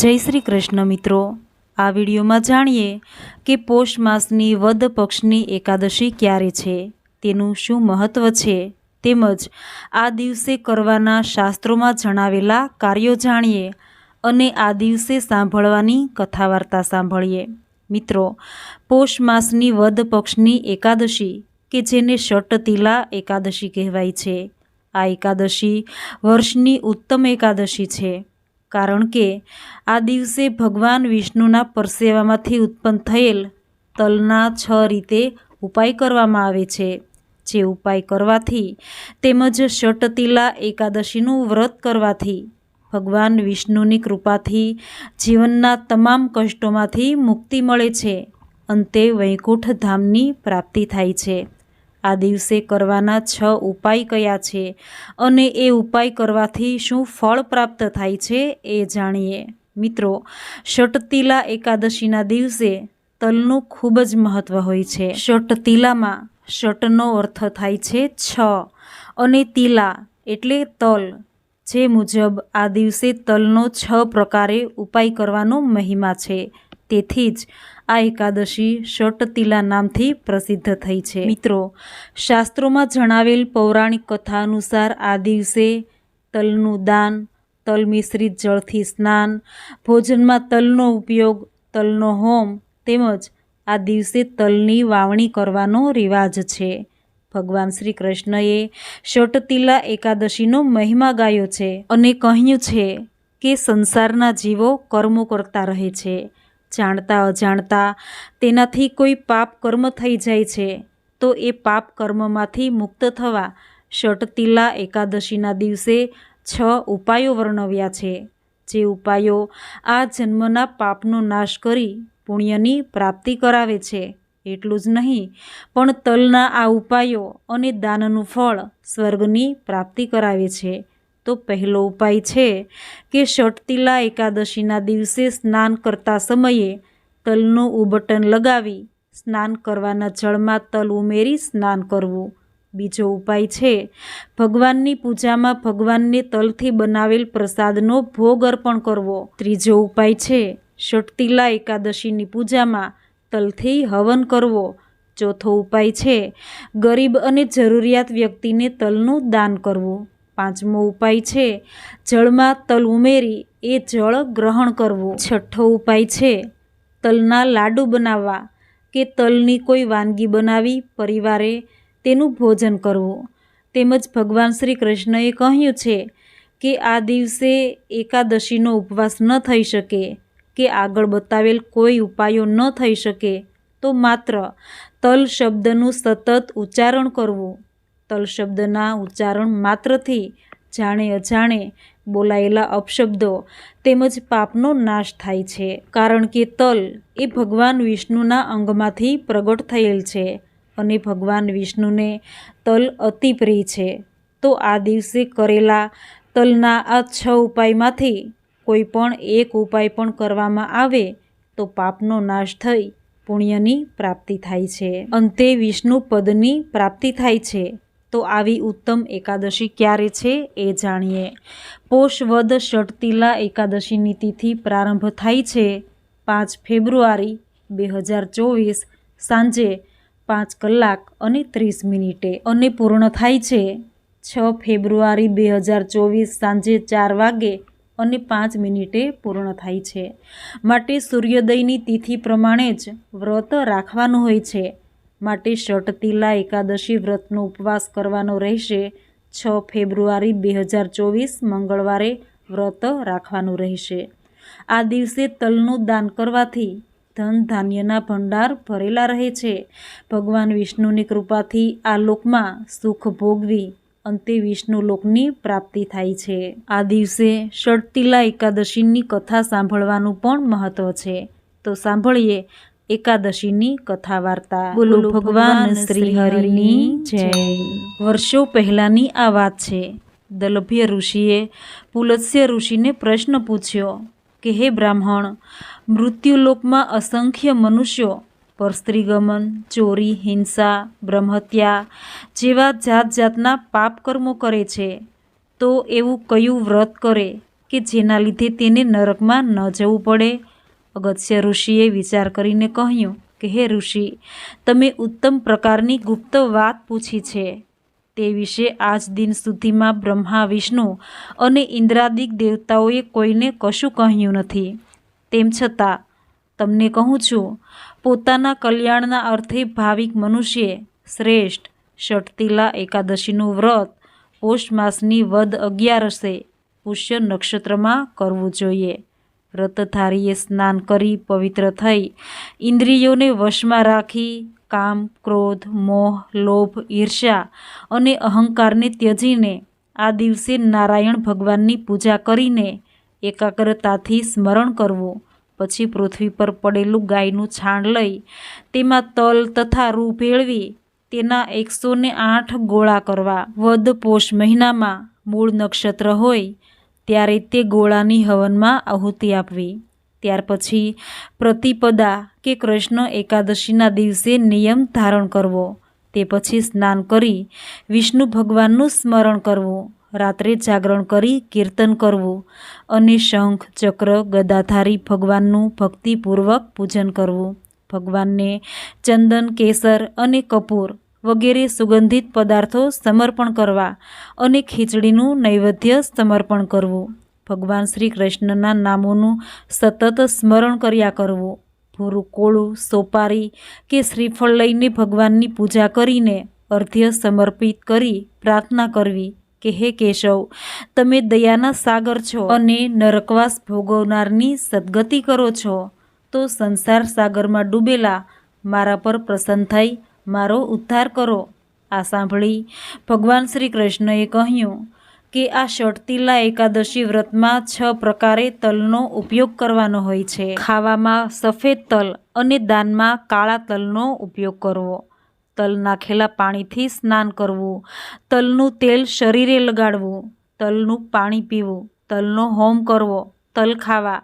જય શ્રી કૃષ્ણ મિત્રો. આ વિડીયોમાં જાણીએ કે પોષ માસની વદ પક્ષની એકાદશી ક્યારે છે, તેનું શું મહત્ત્વ છે, તેમજ આ દિવસે કરવાના શાસ્ત્રોમાં જણાવેલા કાર્યો જાણીએ અને આ દિવસે સાંભળવાની કથા વાર્તા સાંભળીએ. મિત્રો, પોષ માસની વદ પક્ષની એકાદશી, કે જેને ષટતિલા એકાદશી કહેવાય છે, આ એકાદશી વર્ષની ઉત્તમ એકાદશી છે. કારણ કે આ દિવસે ભગવાન વિષ્ણુના પરસેવામાંથી ઉત્પન્ન થયેલ તલના છ રીતે ઉપાય કરવામાં આવે છે. જે ઉપાય કરવાથી તેમજ ષટતિલા એકાદશીનું વ્રત કરવાથી ભગવાન વિષ્ણુની કૃપાથી જીવનના તમામ કષ્ટોમાંથી મુક્તિ મળે છે. અંતે વૈકુંઠ ધામની પ્રાપ્તિ થાય છે. આ દિવસે કરવાના છ ઉપાય કયા છે અને એ ઉપાય કરવાથી શું ફળ પ્રાપ્ત થાય છે એ જાણીએ. મિત્રો, ષટતીલા એકાદશીના દિવસે તલનું ખૂબ જ મહત્ત્વ હોય છે. ષટતીલામાં ષટનો અર્થ થાય છે છ અને તિલા એટલે તલ, જે મુજબ આ દિવસે તલનો છ પ્રકારે ઉપાય કરવાનો મહિમા છે. તેથી જ આ એકાદશી ષટતિલા નામથી પ્રસિદ્ધ થઈ છે. મિત્રો, શાસ્ત્રોમાં જણાવેલ પૌરાણિક કથા અનુસાર આ દિવસે તલનું દાન, તલ મિશ્રિત જળથી સ્નાન, ભોજનમાં તલનો ઉપયોગ, તલનો હોમ તેમજ આ દિવસે તલની વાવણી કરવાનો રિવાજ છે. ભગવાન શ્રી કૃષ્ણએ ષટતિલા એકાદશીનો મહિમા ગાયો છે અને કહ્યું છે કે સંસારના જીવો કર્મો કરતા રહે છે. જાણતા અજાણતા તેનાથી કોઈ પાપ કર્મ થઈ જાય છે, તો એ પાપ કર્મમાંથી મુક્ત થવા ષટતિલા એકાદશીના દિવસે છ ઉપાયો વર્ણવ્યા છે, જે ઉપાયો આ જન્મના પાપનો નાશ કરી પુણ્યની પ્રાપ્તિ કરાવે છે. એટલું જ નહીં, પણ તલના આ ઉપાયો અને દાનનું ફળ સ્વર્ગની પ્રાપ્તિ કરાવે છે. તો પહેલો ઉપાય છે કે ષટતિલા એકાદશીના દિવસે સ્નાન કરતા સમયે તલનું ઉબટન લગાવી સ્નાન કરવાના જળમાં તલ ઉમેરી સ્નાન કરવું. બીજો ઉપાય છે, ભગવાનની પૂજામાં ભગવાનને તલથી બનાવેલ પ્રસાદનો ભોગ અર્પણ કરવો. ત્રીજો ઉપાય છે ષટતિલા એકાદશીની પૂજામાં તલથી હવન કરવો. ચોથો ઉપાય છે, ગરીબ અને જરૂરિયાત વ્યક્તિને તલનું દાન કરવું. પાંચમો ઉપાય છે. જળમાં તલ ઉમેરી એ જળ ગ્રહણ કરવું. છઠ્ઠો ઉપાય છે તલના લાડુ બનાવવા કે તલની કોઈ વાનગી બનાવી પરિવારે તેનું ભોજન કરવું. તેમજ ભગવાન શ્રી કૃષ્ણએ કહ્યું છે કે આ દિવસે એકાદશીનો ઉપવાસ ન થઈ શકે, કે આગળ બતાવેલ કોઈ ઉપાયો ન થઈ શકે, તો માત્ર તલ શબ્દનું સતત ઉચ્ચારણ કરવું. તલ શબ્દના ઉચ્ચારણ માત્રથી જાણે અજાણે બોલાયેલા અપશબ્દો તેમજ પાપનો નાશ થાય છે. કારણ કે તલ એ ભગવાન વિષ્ણુના અંગમાંથી પ્રગટ થયેલ છે અને ભગવાન વિષ્ણુને તલ અતિ પ્રિય છે. તો આ દિવસે કરેલા તલના આ છ ઉપાયમાંથી કોઈ પણ એક ઉપાય પણ કરવામાં આવે તો પાપનો નાશ થઈ પુણ્યની પ્રાપ્તિ થાય છે. અંતે વિષ્ણુ પદની પ્રાપ્તિ થાય છે. તો આવી ઉત્તમ એકાદશી ક્યારે છે એ જાણીએ. પોષ વદ ષટતિલા એકાદશીની તિથિ પ્રારંભ થાય છે પાંચ ફેબ્રુઆરી બે હજાર ચોવીસ સાંજે પાંચ કલાક અને ત્રીસ મિનિટે અને પૂર્ણ થાય છે. છ ફેબ્રુઆરી બે હજાર ચોવીસ સાંજે ચાર વાગે અને પાંચ મિનિટે પૂર્ણ થાય છે. માટે સૂર્યોદયની તિથિ પ્રમાણે જ વ્રત રાખવાનું હોય છે. માટે ષટતિલા એકાદશી વ્રતનો ઉપવાસ કરવાનો રહેશે. છ ફેબ્રુઆરી બે હજાર ચોવીસ મંગળવારે વ્રત રાખવાનું રહેશે. આ દિવસે તલનું દાન કરવાથી ધન ધાન્યના ભંડાર ભરેલા રહે છે. ભગવાન વિષ્ણુની કૃપાથી આ લોકમાં સુખ ભોગવી અંતે વિષ્ણુ લોકની પ્રાપ્તિ થાય છે. આ દિવસે ષટતિલા એકાદશીની કથા સાંભળવાનું પણ મહત્વ છે. તો સાંભળીએ એકાદશીની કથા વાર્તા બોલો ભગવાન શ્રી હરિની જય. વર્ષો પહેલાંની આ વાત છે. દલભ્ય ઋષિએ પુલત્સ્ય ઋષિને પ્રશ્ન પૂછ્યો કે હે બ્રાહ્મણ મૃત્યુલોકમાં અસંખ્ય મનુષ્યો પર સ્ત્રીગમન ચોરી હિંસા બ્રહ્મહત્યા જેવા જાત જાતના પાપ કર્મો કરે છે તો એવું કયું વ્રત કરે કે જેના લીધે તેને નરકમાં ન જવું પડે? અગત્ય ઋષિએ વિચાર કરીને કહ્યું કે, હે ઋષિ, તમે ઉત્તમ પ્રકારની ગુપ્ત વાત પૂછી છે. તે વિશે આજ દિન સુધીમાં બ્રહ્મા, વિષ્ણુ અને ઇન્દ્રાદિક દેવતાઓએ કોઈને કશું કહ્યું નથી. તેમ છતાં, તમને કહું છું, પોતાના કલ્યાણના અર્થે ભાવિક મનુષ્યે, શ્રેષ્ઠ, ષટતિલા એકાદશીનું વ્રત, પોષ માસની વદ અગિયારસે પુષ્ય નક્ષત્રમાં કરવું જોઈએ. વ્રતધારીએ સ્નાન કરી પવિત્ર થઈ. ઇન્દ્રિયોને વશમાં રાખી, કામ, ક્રોધ, મોહ, લોભ, ઈર્ષ્યા અને અહંકારને ત્યજીને આ દિવસે નારાયણ ભગવાનની પૂજા કરીને એકાગ્રતાથી સ્મરણ કરવું. પછી પૃથ્વી પર પડેલું ગાયનું છાણ લઈ તેમાં તલ તથા રૂ ભેળવી તેના એકસો આઠ ગોળા કરવા. વદ પોષ મહિનામાં મૂળ નક્ષત્ર હોય ત્યારે તે ગોળાની હવનમાં આહુતિ આપવી. ત્યાર પછી પ્રતિપદા કે કૃષ્ણ એકાદશીના દિવસે નિયમ ધારણ કરવો. તે પછી સ્નાન કરી વિષ્ણુ ભગવાનનું સ્મરણ કરવું. રાત્રે જાગરણ કરી કીર્તન કરવું અને શંખ, ચક્ર, ગદાધારી ભગવાનનું ભક્તિપૂર્વક પૂજન કરવું. ભગવાનને ચંદન, કેસર અને કપૂર વગેરે સુગંધિત પદાર્થો સમર્પણ કરવા અને ખીચડીનું નૈવેદ્ય સમર્પણ કરવું. ભગવાન શ્રી કૃષ્ણના નામોનું સતત સ્મરણ કર્યા કરવું. ભૂરું કોળું, સોપારી કે શ્રીફળ લઈને ભગવાનની પૂજા કરીને અર્ધ્ય સમર્પિત કરી પ્રાર્થના કરવી કે હે કેશવ, તમે દયાના સાગર છો અને નરકવાસ ભોગવનારની સદગતિ કરો છો, તો સંસાર સાગરમાં ડૂબેલા મારા પર પ્રસન્ન થઈ મારો ઉદ્ધાર કરો, આ સાંભળી ભગવાન શ્રી કૃષ્ણએ કહ્યું કે આ ષટતિલા એકાદશી વ્રતમાં છ પ્રકારે તલનો ઉપયોગ કરવાનો હોય છે. ખાવામાં સફેદ તલ અને દાનમાં કાળા તલનો ઉપયોગ કરવો. તલ નાખેલા પાણીથી સ્નાન કરવું. તલનું તેલ શરીરે લગાડવું. તલનું પાણી પીવું. તલનો હોમ કરવો. તલ ખાવા.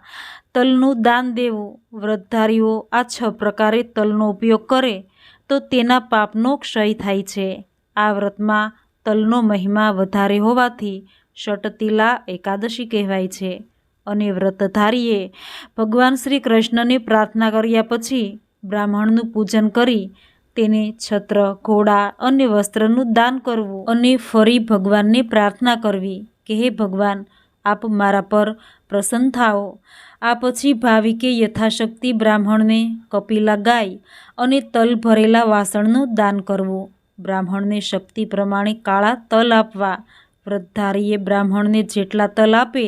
તલનું દાન દેવું. વ્રતધારીઓ આ છ પ્રકારે તલનો ઉપયોગ કરે. તો તેના પાપનો ક્ષય થાય છે. આ વ્રતમાં તલનો મહિમા વધારે હોવાથી ષટતિલા એકાદશી કહેવાય છે અને વ્રતધારીએ ભગવાન શ્રી કૃષ્ણને પ્રાર્થના કર્યા પછી બ્રાહ્મણનું પૂજન કરી તેને છત્ર, ઘોડા અને વસ્ત્રનું દાન કરવું અને ફરી ભગવાનને પ્રાર્થના કરવી. કે હે ભગવાન આપ મારા પર પ્રસન્ન થાઓ. આ પછી ભાવિકે યથાશક્તિ બ્રાહ્મણને કપિલા ગાય અને તલ ભરેલા વાસણનું દાન કરવું. બ્રાહ્મણને શક્તિ પ્રમાણે કાળા તલ આપવા. વ્રતધારીએ બ્રાહ્મણને જેટલા તલ આપે,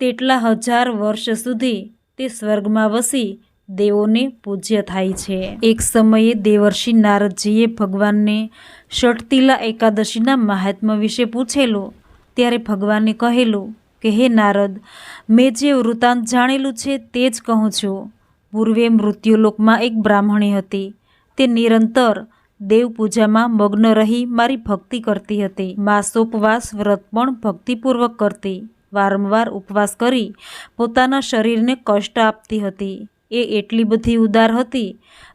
તેટલા હજાર વર્ષ સુધી તે સ્વર્ગમાં વસી દેવોને પૂજ્ય થાય છે. એક સમયે દેવર્ષિ નારદજીએ ભગવાનને ષટતિલા એકાદશીના મહાત્મ્ય વિશે પૂછેલું. ત્યારે ભગવાને કહેલું કે હે નારદ, મેં જે વૃત્તાંત જાણેલું છે તે જ કહું છું. પૂર્વે મૃત્યુલોકમાં એક બ્રાહ્મણી હતી. તે નિરંતર દેવપૂજામાં મગ્ન રહી મારી ભક્તિ કરતી હતી. માસોપવાસ વ્રત પણ ભક્તિપૂર્વક કરતી. વારંવાર ઉપવાસ કરી પોતાના શરીરને કષ્ટ આપતી હતી. એ એટલી બધી ઉદાર હતી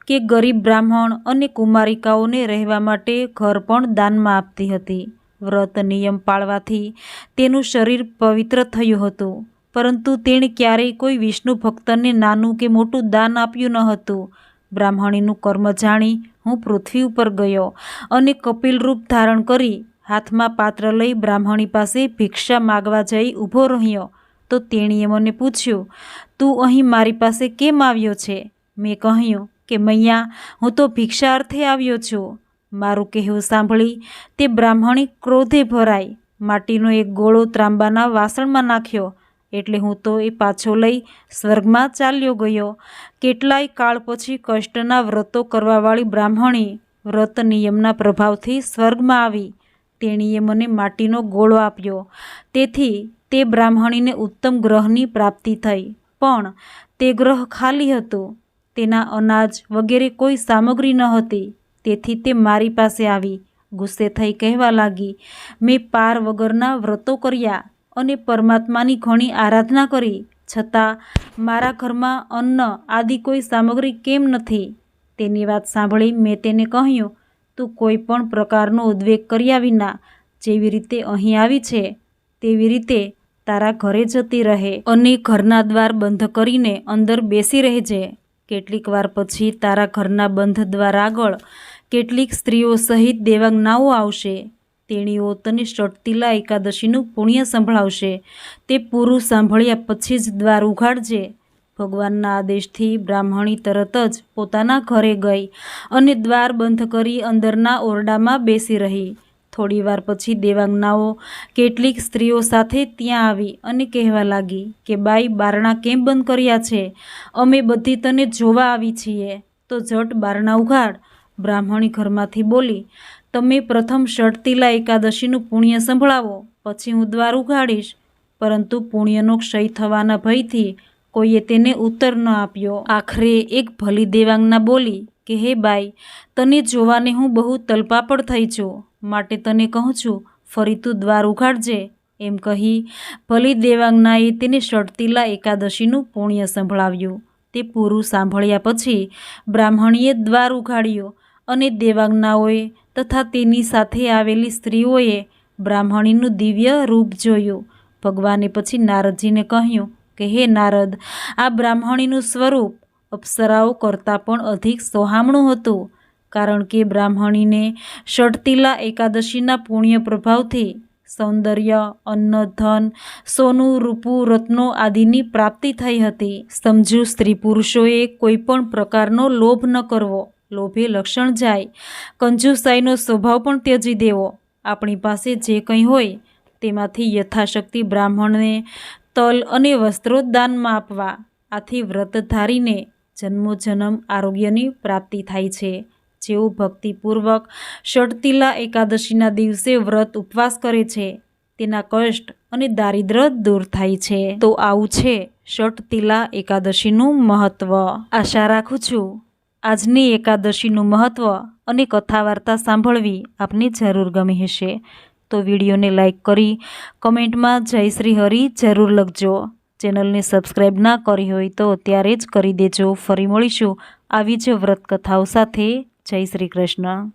કે ગરીબ બ્રાહ્મણ અને કુમારિકાઓને રહેવા માટે ઘર પણ દાનમાં આપતી હતી. વ્રત નિયમ પાળવાથી તેનું શરીર પવિત્ર થયું હતું. પરંતુ તેણે ક્યારેય કોઈ વિષ્ણુ ભક્તને નાનું કે મોટું દાન આપ્યું ન હતું. બ્રાહ્મણીનું કર્મ જાણી હું પૃથ્વી ઉપર ગયો અને કપિલ રૂપ ધારણ કરી હાથમાં પાત્ર લઈ બ્રાહ્મણી પાસે ભિક્ષા માગવા જઈ ઊભો રહ્યો. તો તેણીએ મને પૂછ્યું, તું અહીં મારી પાસે કેમ આવ્યો છે? મેં કહ્યું કે, મૈયા, હું તો ભિક્ષા અર્થે આવ્યો છું. મારું કહેવું સાંભળી, તે બ્રાહ્મણી ક્રોધે ભરાઈ, માટીનો એક ગોળો ત્રાંબાના વાસણમાં નાખ્યો, એટલે હું તો એ પાછો લઈ સ્વર્ગમાં ચાલ્યો ગયો. કેટલાય કાળ પછી કષ્ટના વ્રતો કરવાવાળી બ્રાહ્મણી વ્રત નિયમના પ્રભાવથી સ્વર્ગમાં આવી. તેણીએ મને માટીનો ગોળો આપ્યો. તેથી તે બ્રાહ્મણીને ઉત્તમ ગ્રહની પ્રાપ્તિ થઈ. પણ તે ગ્રહ ખાલી હતું. તેના અનાજ વગેરે કોઈ સામગ્રી ન હતી. તેથી તે મારી પાસે આવી, ગુસ્સે થઈ કહેવા લાગી, મેં પાર વગરના વ્રતો કર્યા અને પરમાત્માની ઘણી આરાધના કરી. છતાં મારા ઘરમાં અન્ન આદિ કોઈ સામગ્રી કેમ નથી? તેની વાત સાંભળી મેં તેને કહ્યું, તું કોઈ પણ પ્રકારનો ઉદ્વેગ કર્યા વિના જેવી રીતે અહીં આવી છે, તેવી રીતે તારા ઘરે જતી રહે અને ઘરના દ્વાર બંધ કરીને અંદર બેસી રહેજે. કેટલીક વાર પછી તારા ઘરના બંધ દ્વાર આગળ કેટલીક સ્ત્રીઓ સહિત દેવાંગનાઓ આવશે. તેણીઓ તને ષટતિલા એકાદશીનું પુણ્ય સંભળાવશે. તે પૂરું સાંભળ્યા પછી જ દ્વાર ઉઘાડજે. ભગવાનના આદેશથી બ્રાહ્મણી તરત જ પોતાના ઘરે ગઈ અને દ્વાર બંધ કરી અંદરના ઓરડામાં બેસી રહી. થોડીવાર પછી દેવાંગનાઓ કેટલીક સ્ત્રીઓ સાથે ત્યાં આવી અને કહેવા લાગી કે, બાઈ, બારણા કેમ બંધ કર્યા છે? અમે બધી તને જોવા આવી છીએ. તો જટ બારણા ઉઘાડ. બ્રાહ્મણી ઘરમાંથી બોલી, તમે પ્રથમ ષટતિલા એકાદશીનું પુણ્ય સંભળાવો, પછી હું દ્વાર ઉઘાડીશ. પરંતુ પુણ્યનો ક્ષય થવાના ભયથી કોઈએ તેને ઉત્તર ન આપ્યો. આખરે એક ભલી દેવાંગના બોલી કે, હે બાઈ, તને જોવાને હું બહુ તલપાપડ થઈ છું. માટે તને કહું છું, ફરી તું દ્વાર ઉઘાડજે. એમ કહી ભલી દેવાંગનાએ તેને ષટતિલા એકાદશીનું પુણ્ય સંભળાવ્યું. તે પૂરું સાંભળ્યા પછી બ્રાહ્મણીએ દ્વાર ઉઘાડ્યો અને દેવાંગનાઓએ તથા તેની સાથે આવેલી સ્ત્રીઓએ બ્રાહ્મણીનું દિવ્ય રૂપ જોયું. ભગવાને પછી નારદજીને કહ્યું કે, હે નારદ, આ બ્રાહ્મણીનું સ્વરૂપ અપ્સરાઓ કરતાં પણ અધિક સોહામણું હતું, કારણ કે બ્રાહ્મણીને ષટતિલા એકાદશીના પુણ્ય પ્રભાવથી સૌંદર્ય, અન્ન, ધન, સોનું, રૂપું, રત્નો આદિની પ્રાપ્તિ થઈ હતી. સમજુ, સ્ત્રી પુરુષોએ કોઈ પણ પ્રકારનો લોભ ન કરવો, લોભે લક્ષણ જાય કંજુસાઈનો સ્વભાવ પણ ત્યજી દેવો. આપણી પાસે જે કંઈ હોય, તેમાંથી યથાશક્તિ બ્રાહ્મણને તલ અને વસ્ત્રો દાનમાં આપવા. આથી વ્રત ધારીને જન્મોજન્મ આરોગ્યની પ્રાપ્તિ થાય છે. જેઓ ભક્તિપૂર્વક ષટતિલા એકાદશીના દિવસે વ્રત ઉપવાસ કરે છે, તેના કષ્ટ અને દારિદ્ર દૂર થાય છે. તો આવું છે ષટતિલા એકાદશીનું મહત્ત્વ આશા રાખું છું આજની એકાદશીનું મહત્ત્વ અને કથા વાર્તા સાંભળવી આપને જરૂર ગમી હશે. તો વિડીયોને લાઈક કરી કમેન્ટમાં જય શ્રી હરિ જરૂર લખજો. ચેનલને સબસ્ક્રાઈબ ના કરી હોય તો ત્યારે જ કરી દેજો. ફરી મળીશું આવી જ વ્રતકથાઓ સાથે. જય શ્રી કૃષ્ણ.